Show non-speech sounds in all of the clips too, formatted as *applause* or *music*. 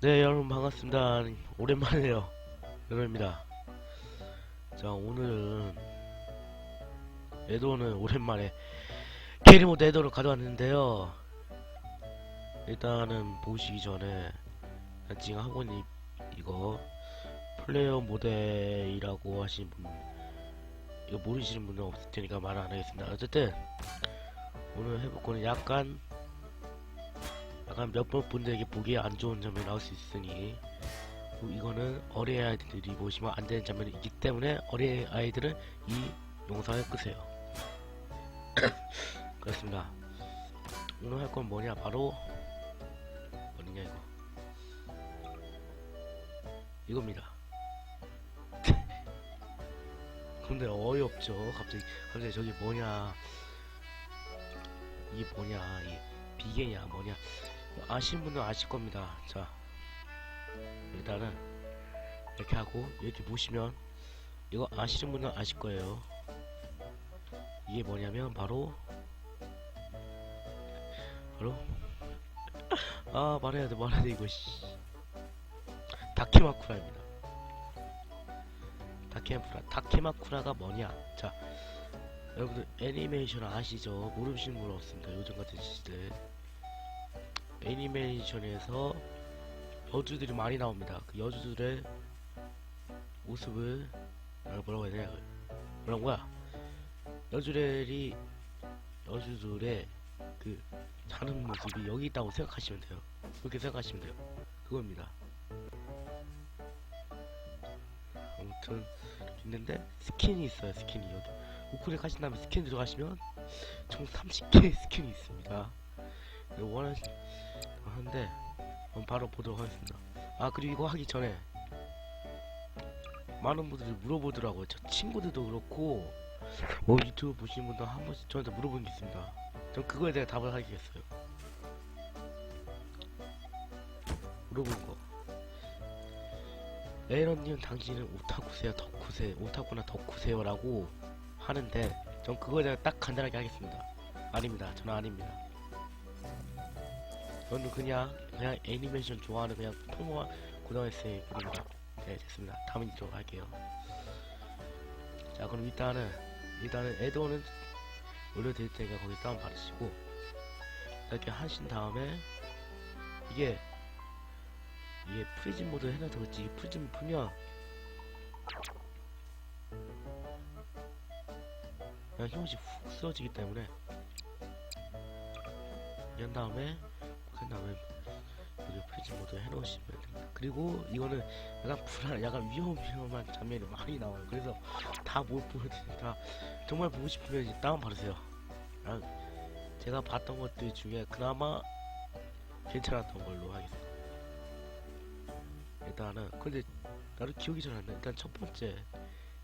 네 여러분 반갑습니다. 오랜만이에요. 연호입니다. 자 오늘은 에도는 오랜만에 캐리모드 에도를 가져왔는데요. 일단은 보시기 전에 지금 하고 있는 이, 이거 플레이어 모델이라고 하신 분 이거 모르시는 분은 없을 테니까 말안 하겠습니다 어쨌든 오늘 해볼 거는 약간 약간 몇몇 분들에게 보기에 안 좋은 장면이 나올 수 있으니 이거는 어린 아이들이 보시면 안 되는 장면이기 때문에 어린 아이들은 이 영상을 끄세요. *coughs* 그렇습니다. 오늘 할 건 뭐냐 바로 어디냐 이거 이겁니다. 근데 어이없죠. 갑자기 갑자기 저기 뭐냐 이게 뭐냐 이 비계냐 뭐냐 아시는 분은 아실 겁니다. 자, 일단은 이렇게 하고 이렇게 보시면 이거 아시는 분은 아실 거예요. 이게 뭐냐면 바로 바로 아 말해야 돼 말해야 돼 이거 씨 다케마쿠라입니다. 다케마쿠라 다케마쿠라가 뭐냐? 자, 여러분들 애니메이션 아시죠? 모르시는 분 없습니다. 요즘 같은 시대에 애니메이션에서 여주들이 많이 나옵니다. 그 여주들의 모습을 아, 뭐라고 해야 되냐? 뭐라는 거야? 여주들이 여주들의 그 자는 모습이 여기 있다고 생각하시면 돼요. 그렇게 생각하시면 돼요. 그겁니다. 아무튼 있는데 스킨이 있어요. 스킨이 여기 우쿨에 가신 다음에 스킨 들어가시면 총 30개의 스킨이 있습니다. 원하는 한데 그럼 바로 보도록 하겠습니다. 아 그리고 이거 하기 전에 많은 분들이 물어보더라고요. 저 친구들도 그렇고 뭐 유튜브 보시는 분도 한 번씩 저한테 물어보는 게 있습니다. 전 그거에 대해 답을 하겠어요. 물어보는 거. 에런님 당신은 오타쿠세요, 덕후세, 오타쿠나 덕후세요라고 하는데 전 그거에 대해 딱 간단하게 하겠습니다. 아닙니다. 저는 아닙니다. 저는 그냥 그냥 애니메이션 좋아하는 그냥 평범한 고등학생 분입니다. 네 됐습니다. 다음 이쪽 할게요. 자 그럼 일단은 일단은 에드원은 올려드릴 테니까 거기 다운 받으시고 이렇게 하신 다음에 이게 이게 프리즘 모드 해놔서 그렇지 프리즘 풀면 그냥 힘없이 훅 쓰러지기 때문에 연 다음에 그 다음에 여기 프리즈 모드 해놓으시면 됩니다. 그리고 이거는 약간 불안, 약간 위험 위험한 장면이 많이 나와요. 그래서 다 못 보여드린다. 정말 보고 싶으면 이제 다운 받으세요. 아, 제가 봤던 것들 중에 그나마 괜찮았던 걸로 하겠습니다. 일단은 근데 나도 기억이 잘 안 나. 일단 첫 번째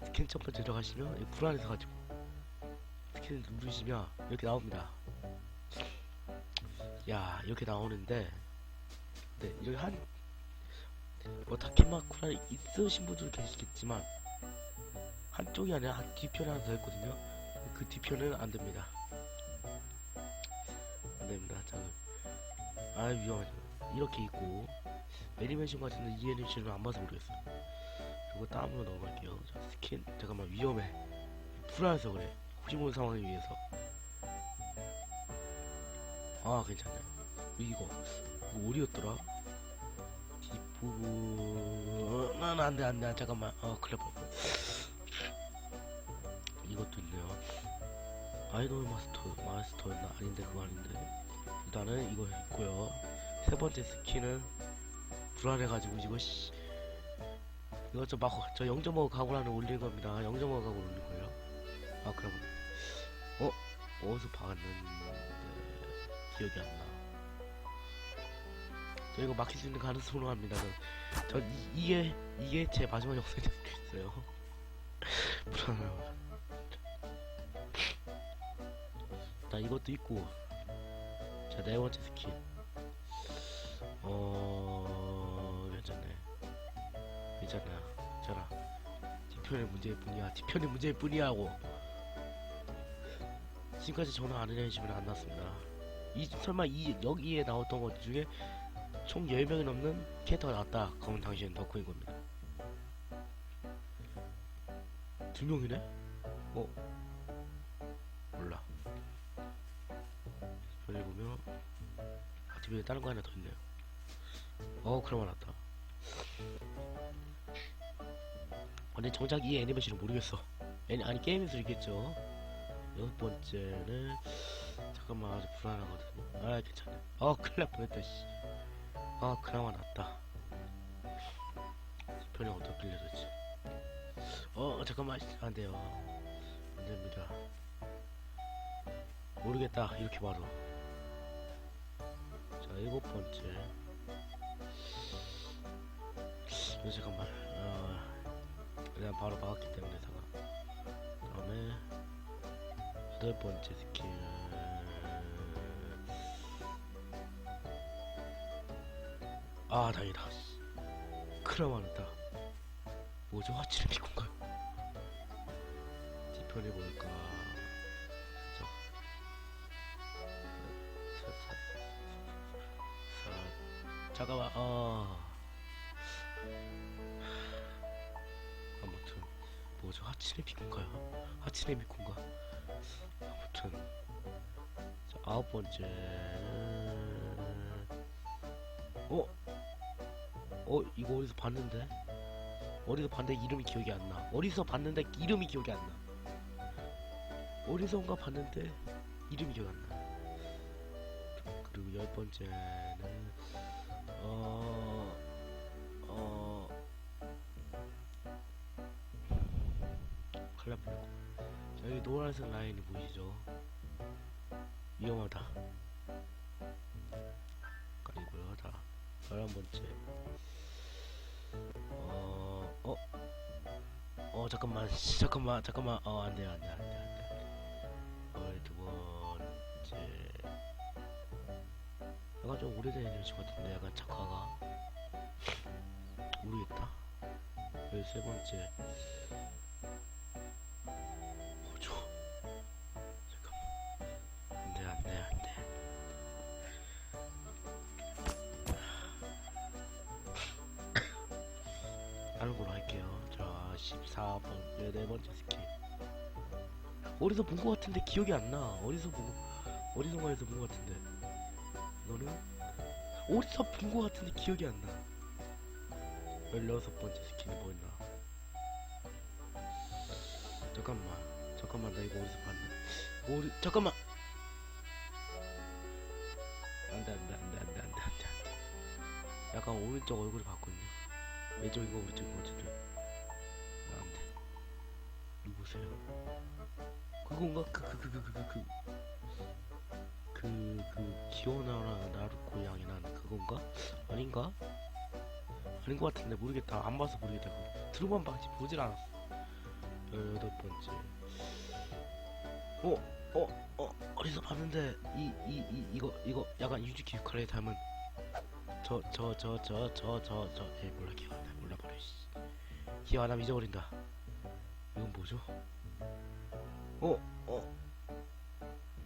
스캔 첫 번째 들어가시면 불안해서 가지고 스캔 누르시면 이렇게 나옵니다. 야 이렇게 나오는데 네 이렇게 한 뭐 다케마쿠라 있으신 분들 계시겠지만 한쪽이 아니라 한 뒤편에 하나 더 있거든요. 그 뒤편은 안 됩니다. 안 됩니다. 저는 아 위험하죠. 이렇게 있고 애니메이션 같은데 이 애니메이션을 안 봐서 모르겠어요. 이거 다음으로 넘어갈게요. 자, 스킨. 잠깐만 위험해. 불안해서 그래. 혹시 모르는 상황을 위해서. 아 괜찮네. 이거. 이거 어디였더라. 뒷부분 난 안돼 안돼. 잠깐만. 어 그래 봐 이것도 있네요. 아이돌 마스터 마스터였나? 아닌데 그거 아닌데. 일단은 이거 있고요. 세 번째 스킨은 불안해가지고 이거 씨 이거 저막저 0.5 가구라는 올린 겁니다 0.5 가구 올린 거예요 아 그럼 어 어디서 봤는데 기억이 안 나. 저 이거 막힐 수 있는 가능성으로 합니다. 저, 저 이, 이게 이게 제 마지막 영상이 될 수도 있어요. *laughs* 불안해요. 자 이것도 있고 자네 번째 스킨 어 괜찮아 괜찮아 뒤편의 문제일 뿐이야 뒤편의 문제일 뿐이야고 지금까지 전화 안 해주시면 안 났습니다. 이 설마 이 여기에 나왔던 것 중에 총 10명이 넘는 캐릭터가 나왔다. 그러면 당신은 덕후인 겁니다. 두 명이네? 어? 몰라. 여기 보면 아, 뒤에 다른 거 하나 더 있네요. 어, 그럼 알았다. 근데 정작 이 애니메이션은 모르겠어. 애니, 아니 게임에서 있겠죠. 여섯 번째는 잠깐만 아주 불안하거든요. 아 괜찮네. 아 큰일 날 뻔했다 씨. 아 그나마 낫다. 편이 어떻게 빌려줬지? 어 잠깐만 안 돼요. 안 됩니다. 모르겠다 이렇게 바로. 자 일곱 번째. 어, 잠깐만. 어, 그냥 바로 막았기 때문에 상관. 다음에 여덟 번째 스킬. 아 다행이다. 씨. 크라 많다. 뭐죠? 화치를 피곤가요? 뒤편에 볼까? 자, 잠깐만. 아. 하치네 미kun가요? 하치네 미kun가? 아무튼 자 아홉 번째는 어? 어 이거 어디서 봤는데? 어디서 봤는데 이름이 기억이 안 나. 어디서 봤는데 이름이 기억이 안 나. 어디선가 봤는데 이름이 기억 안 나. 그리고 열 번째는 날 자, 여기 노란색 라인이 보이시죠? 위험하다. 아니고요, 다. 열한 번째. 어, 어, 어, 잠깐만, 씨, 잠깐만, 잠깐만, 어, 안 돼, 안 돼, 안 돼, 안 돼. 안 돼. 어, 두 번째. 약간 좀 오래된 애니메이션 같은데, 약간 작화가. 모르겠다. 열세 번째. 14번 네 번째 스킬. 어디서 본 것 같은데 기억이 안 나. 어디서 본 어디선가에서 본 것 같은데. 너는 어디서 본 것 같은데 기억이 안 나. 16번째 스킬이 뭐였나? 잠깐만 잠깐만 나 이거 어디서 봤네 어디 잠깐만 안돼 안돼 안돼 안돼 안돼 안돼 안돼 약간 오른쪽 얼굴을 봤거든요 왼쪽이고 오른쪽이고 어쨌든 그건가? 그 그 그 그 그그그 그, 그, 그, 그, 그 기어나라 나루고양이란 그건가? 아닌가? 아닌 것 같은데 모르겠다 안 봐서 모르겠다 그 들어만 봤지 보질 않았어 여덟 번째 어? 어? 어? 어디서 봤는데 이 이 이 이, 거 이거 약간 유즈키 유카레 닮은 저 저 저 저 저 저저 에이 몰라 기억 안나 몰라 버려 씨 기억 안나 잊어버린다 이건 뭐죠? 어, 어,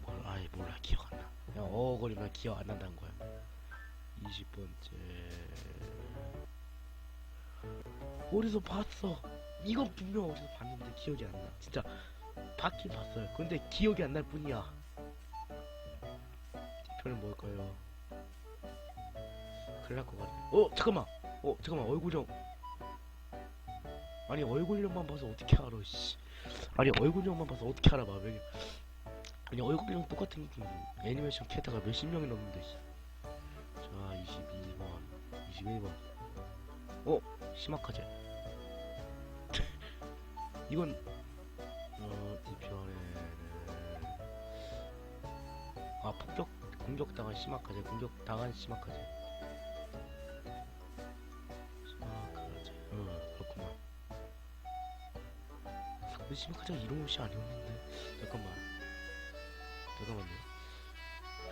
몰라, 아예 몰라 기억 안 나. 그냥 어거리면 기억 안 난다는 거야. 20번째. 어디서 봤어? 이건 분명 어디서 봤는데 기억이 안 나. 진짜 봤긴 봤어요. 근데 기억이 안 날 뿐이야. 표는 뭘까요? 큰일 날 것 같네. 어 잠깐만. 어 잠깐만 얼굴형. 아니 얼굴형만 봐서 어떻게 알아? 씨. 아니 얼굴형만 봐서 어떻게 알아? 봐. 왜? 아니 얼굴이랑 똑같은 애니메이션 캐릭터가 몇십 명이 넘는데. 씨. 자 22번, 21번. 어 심각하지? *laughs* 이건 어 뒤편에는 아 폭격 공격당한 심화카제 공격당한 심화카제 심화카제 근데 심화카제가 이런 옷이 아니었는데. 잠깐만. 잠깐만요.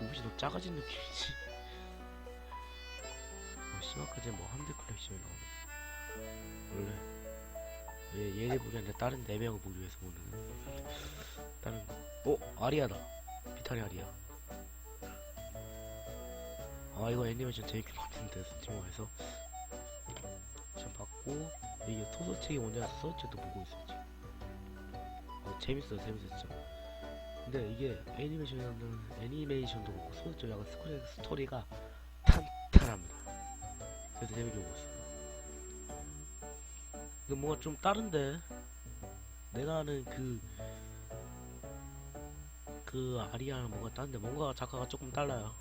이 옷이 더 작아진 느낌이지. *laughs* 어, 심화카제 뭐 함대 컬렉션이 나오네. 원래 얘, 얘를 보기 아니라 다른 네 명을 보기 위해서 보는 *laughs* 다른 거. 어? 아리아다. 비타리 아리야 아 이거 애니메이션 재밌게 봤는데 스티머에서. 좀 봤고 이게 소설책이 뭔지 소설책도 보고 있어 지금 어, 재밌어 진짜 근데 이게 애니메이션은 애니메이션도 그렇고 소설책 약간 스토리, 스토리가 탄탄합니다 그래서 재밌게 보고 있어 이거 뭔가 좀 다른데 내가 아는 그, 그 아리아는 뭔가 다른데 뭔가 작가가 조금 달라요.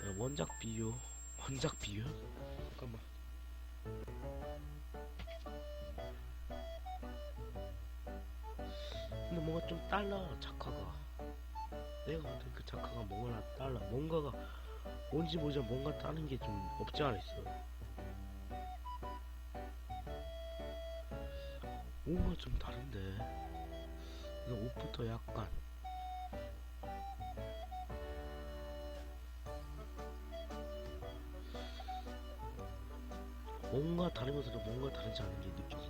네, 원작 비교, *laughs* 원작 비교? 잠깐만. 뭔가 좀 달라, 작가가. 내가 아는 그 작가가 뭔가 달라. 뭔가가, 뭔지 모르지만 뭔가 다른 게 좀 없지 않아 있어. 뭔가 좀 다른데 이거 옷부터 약간 뭔가 다르면서도 뭔가 다르지 않은 게 느껴진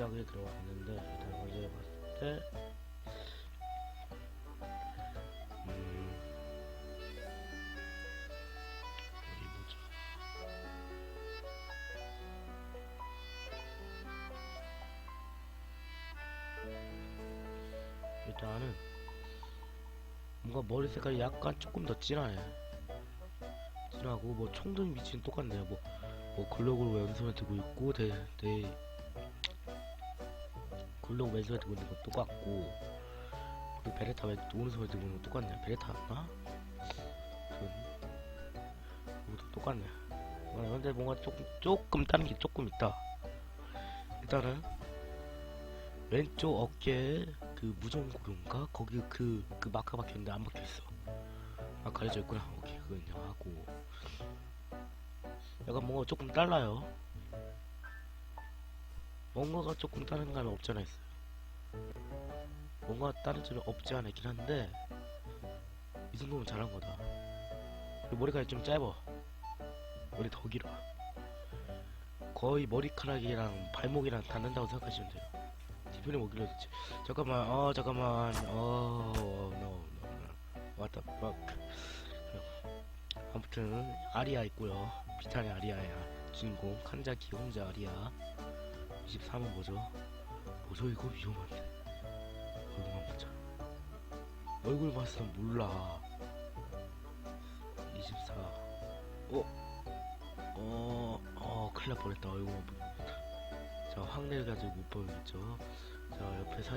원작에 들어갔는데 일단 원작에 봤을 때 음. 일단은 뭔가 머리 색깔이 약간 조금 더 진하네. 진하고 뭐 총등 위치는 똑같네요. 뭐, 뭐 글로벌 왼손에 들고 있고 대, 대 글로벌 왼손에 들고 있는 거 똑같고 그 베레타 왜 오른손에 들고 있는 거 똑같네. 베레타였나? 그 이것도 똑같네. 어, 근데 뭔가 조금 조금 다른 게 조금 있다. 일단은 왼쪽 어깨에 그 무전구인가 거기 그 그 마크 박혀 있는데 안 박혀 있어. 아 가려져 있구나. 오케이 그거 그냥 하고 약간 뭔가 조금 달라요. 뭔가가 조금 다른 감이 없지 않아 있어요. 뭔가 다른 점이 없지 않아 있긴 한데 이 정도면 잘한 거다. 머리카락이 좀 짧아. 머리 더 길어. 거의 머리카락이랑 발목이랑 닿는다고 생각하시면 돼요. 뒤편에 뭐 길어졌지? 잠깐만, 어, 잠깐만, 어, no, no, no. What the fuck. 아무튼, 아리아 있고요 비타니 아리아야. 주인공, 칸자키 혼자 아리아. 23은 뭐죠? 뭐죠, 이거 위험한데. 얼굴만 보자. 얼굴 봤으면 몰라. 24. 어? 어, 어, 큰일 날 뻔했다. 얼굴만 보 자, 확대를 가지고 못 보이겠죠? 자, 옆에 사,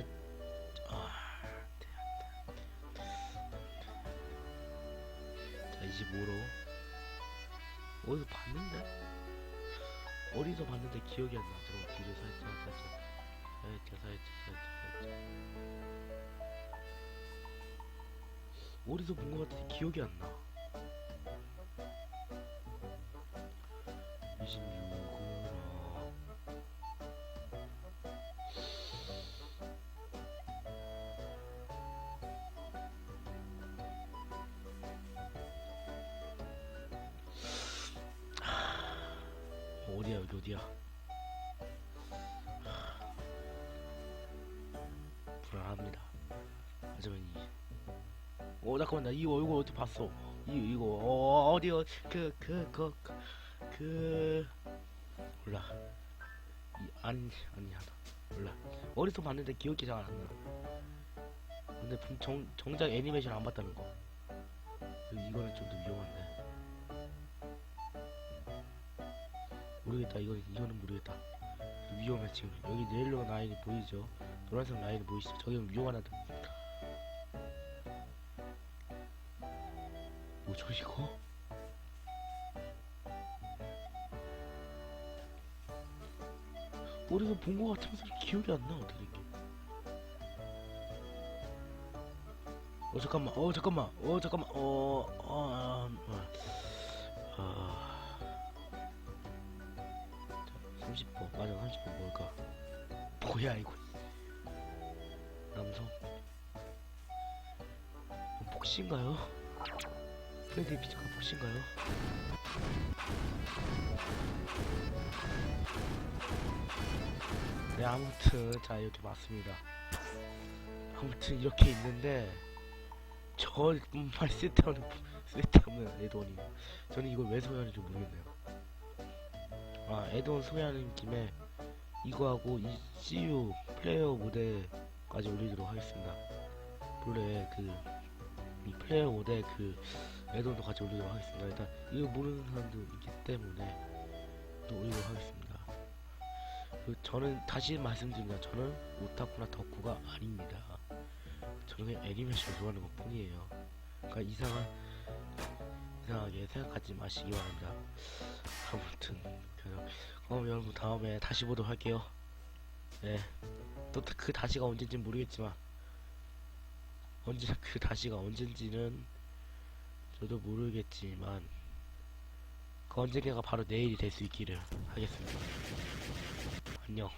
아. 자, 25로. 어디서 봤는데? 어디서 봤는데 기억이 안 나. 잠깐 뒤로 살짝, 살짝. 살짝, 살짝, 살짝, 살짝. 어디서 본 것 같은데 기억이 안 나. 어디야 여기 어디야? 불안합니다. 하지만 이... 어 잠깐만 나이 얼굴 어디 봤어? 이 이거 어 어디요? 그그 그 그, 그... 몰라. 이, 아니 아니 하다. 몰라. 어디서 봤는데 기억이 잘 안 나. 근데 분- 정, 정작 애니메이션 안 봤다는 거. 이거는 좀 더 위험한데 모르겠다. 이거 이거는 모르겠다. 위험해 지금. 여기 옐로우 라인이 보이죠? 노란색 라인이 보이시죠? 저기는 위험하다. 뭐죠 이거? 어디서 본거 같으면서 기억이 안 나 어떻게 이게. 어 잠깐만. 어 잠깐만. 어 잠깐만. 어어 어, 어, 어. 맞아 30번 뭘까? 뭐야 이거? 남성? 복시인가요? 프레디 피지가 복신가요? 네 아무튼 자 이렇게 맞습니다. 아무튼 이렇게 있는데 저 정말 *laughs* 쓸데없는 쓸데없는 애돈이 저는 이걸 왜 소개하는지 모르겠네요 아 애돈 소개하는 김에 이거하고 이 CU 플레이어 모델까지 올리도록 하겠습니다. 원래 그이 플레이어 모델 그 애돈도 같이 올리도록 하겠습니다. 일단 이거 모르는 사람도 있기 때문에 또 올리도록 하겠습니다. 그 저는 다시 말씀드립니다. 저는 오타쿠나 덕후가 아닙니다. 저는 그냥 애니메이션 좋아하는 것 뿐이에요. 그러니까 이상한 이상하게 생각하지 마시기 바랍니다. 아무튼 그럼 여러분 다음에 다시 보도록 할게요. 네 또 그 다시가 언제인지 모르겠지만 언제 그 다시가 언젠지는 저도 모르겠지만 그 언젠가가 바로 내일이 될 수 있기를 하겠습니다. 안녕